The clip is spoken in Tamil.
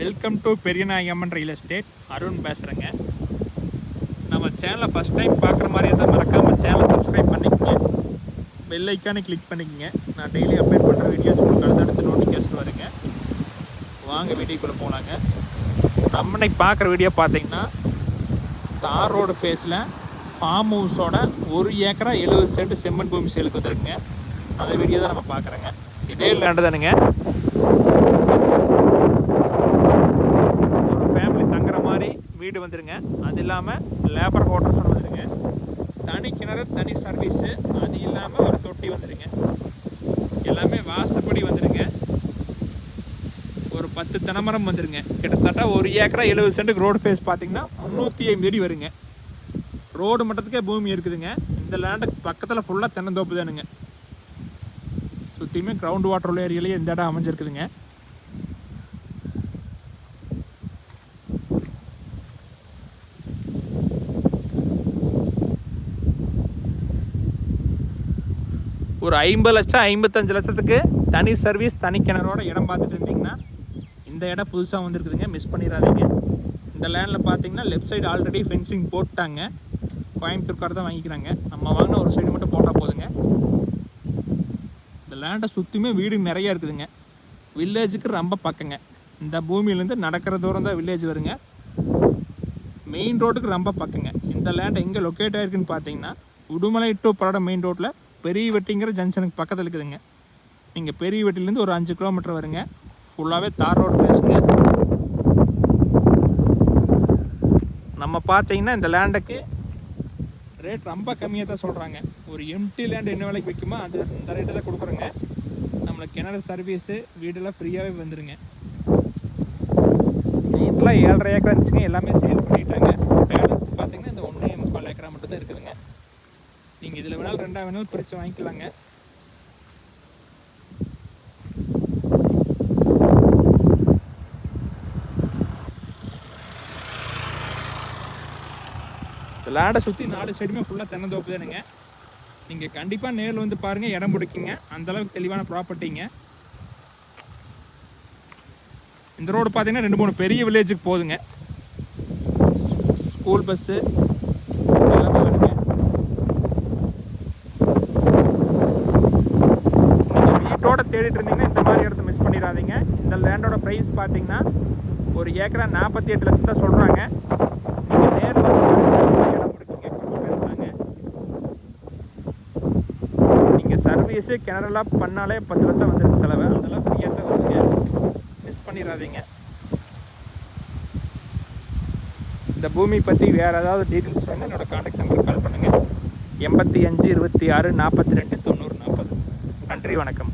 Welcome to Periyanayagamman real estate Arun பேசுகிறேங்க நம்ம சேனலை ஃபஸ்ட் டைம் பார்க்குற மாதிரி இருந்தால் மறக்காமல் சேனலை சப்ஸ்கிரைப் பண்ணிக்கோங்க. பெல் ஐக்கானே கிளிக் பண்ணிக்கங்க. நான் டெய்லி அப்டேட் பண்ணுற வீடியோஸ் உங்களுக்கு அடுத்தடுத்து நோட்டிஃபிகேஷன் வருங்க. வாங்க வீடியோக்குள்ளே போகலாங்க நம்ம பார்க்குற வீடியோ பார்த்தீங்கன்னா தார் ரோடு ஃபேஸில் ஃபார்ம் ஹவுஸோட ஒரு ஏக்கரா எழுபது சென்ட் செம்மண் பூமி சேலுக்கு வந்துருக்குங்க. அந்த வீடியோ தான் நம்ம பார்க்குறோங்க. இதே லேண்டு தானுங்க ஒரு ஃபேமிலி தங்குற மாதிரி வந்துடுங்க வந்துருங்க. அது இல்லாமல் லேபர் ஹோட்டல்ஸ் வந்துடுங்க வந்துருங்க. தனி கிணறு தனி சர்வீஸு அது இல்லாமல் ஒரு தொட்டி வந்துருங்க. எல்லாமே வாஸ்துப்படி வந்துருங்க. ஒரு பத்து தென்னமரம் வந்துருங்க. கிட்டத்தட்ட ஒரு ஏக்கரா எழுபது சென்ட்டுக்கு ரோடு ஃபேஸ் பார்த்தீங்கன்னா முந்நூற்றி ஐம்பது அடி வருங்க. ரோடு மட்டத்துக்கே பூமி இருக்குதுங்க. இந்த லேண்டுக்கு பக்கத்தில் ஃபுல்லாக தென்னந்தோப்பு தானுங்க. சுற்றியுமே கிரவுண்ட் வாட்டர் உள்ள ஏரியாலேயே இந்த இடம் அமைஞ்சிருக்குதுங்க. ஒரு ஐம்பது லட்சம் ஐம்பத்தஞ்சு லட்சத்துக்கு தனி சர்வீஸ் தனி கிணறோட இடம் பார்த்துட்டு இருந்தீங்கன்னா இந்த இடம் புதுசாக வந்திருக்குதுங்க. மிஸ் பண்ணிடாதீங்க. இந்த லேண்டில் பார்த்தீங்கன்னா லெஃப்ட் சைடு ஆல்ரெடி ஃபென்சிங் போட்டாங்க. கோயம்புத்தூர்கார தான் வாங்கிக்கிறாங்க. நம்ம வாங்கின ஒரு சைடு மட்டும் போட்டால் போதுங்க. இந்த லேண்டை சுற்றியுமே வீடு நிறைய இருக்குதுங்க. வில்லேஜுக்கு ரொம்ப பக்கங்க. இந்த பூமியிலேருந்து நடக்கிற தூரம் தான் வில்லேஜ் வருங்க. மெயின் ரோட்டுக்கு ரொம்ப பக்கங்க. இந்த லேண்ட் எங்கே லொக்கேட் ஆயிருக்குன்னு பார்த்தீங்கன்னா உடுமலை டு படம் மெயின் ரோட்டில் பெரிய வெட்டிங்கிற ஜங்ஷனுக்கு பக்கத்தில் இருக்குதுங்க. நீங்கள் பெரிய வெட்டிலேருந்து ஒரு அஞ்சு கிலோமீட்டர் வருங்க. ஃபுல்லாகவே தார் ரோடு பேசுங்க. நம்ம பார்த்தீங்கன்னா இந்த லேண்டுக்கு ரேட் ரொம்ப கம்மியாக தான் சொல்கிறாங்க ஒரு எம்டி லேண்ட் என்ன விலைக்கு விற்குமோ அது இந்த ரேட்டு தான் கொடுக்குறோங்க. நம்மளுக்கு கிணறு சர்வீஸு வீடெல்லாம் ஃப்ரீயாகவே வந்துடுங்க டோட்டலாக ஏழரை ஏக்கர் இருந்துச்சுங்க எல்லாமே சேல் பண்ணிட்டாங்க பேலன்ஸ் பார்த்தீங்கன்னா இந்த ஒன்றே முக்கால் ஏக்கரா மட்டும் தான் இருக்குதுங்க நீங்கள் இதில் வேணாலும் ரெண்டா வேணாலும் பிரித்து வாங்கிக்கலாங்க. இந்த லேண்டை சுற்றி நாலு சைடுமே ஃபுல்லாக தென்னந்தோப்பு தானுங்க. நீங்கள் கண்டிப்பாக நேரில் வந்து பாருங்கள் இடம் பிடிக்குங்க. அந்தளவுக்கு தெளிவான ப்ராப்பர்ட்டிங்க இந்த ரோடு பார்த்தீங்கன்னா ரெண்டு மூணு பெரிய வில்லேஜுக்கு போகுதுங்க ஸ்கூல் பஸ்ஸு எல்லாமே வருங்க நீங்கள் வீட்டோட தேடிட்டு இருந்தீங்கன்னா இந்த மாதிரி இடத்த மிஸ் பண்ணிடாதீங்க. இந்த லேண்டோட ப்ரைஸ் பார்த்தீங்கன்னா ஒரு ஏக்கரா நாற்பத்தி எட்டு லட்சம் தான் சொல்கிறாங்க நீங்கள் நேரில் இடம் கொஞ்சம் பேசுகிறாங்க நீங்கள் சர்வீஸு கிணறலாக பண்ணாலே பத்து லட்சம் வந்துருக்கு செலவு. அதெல்லாம் ஃப்ரீயாக தான் வருங்க மிஸ் பண்ணிடாதீங்க. இந்த பூமி பற்றி வேறு ஏதாவது டீட்டெயில்ஸ் வேணும் என்னோட காண்டாக்ட் நம்பருக்கு கால் பண்ணுங்கள் எண்பத்தி அஞ்சு இருபத்தி ஆறு நாற்பத்தி ரெண்டு தொண்ணூறு நாற்பது. நன்றி வணக்கம்.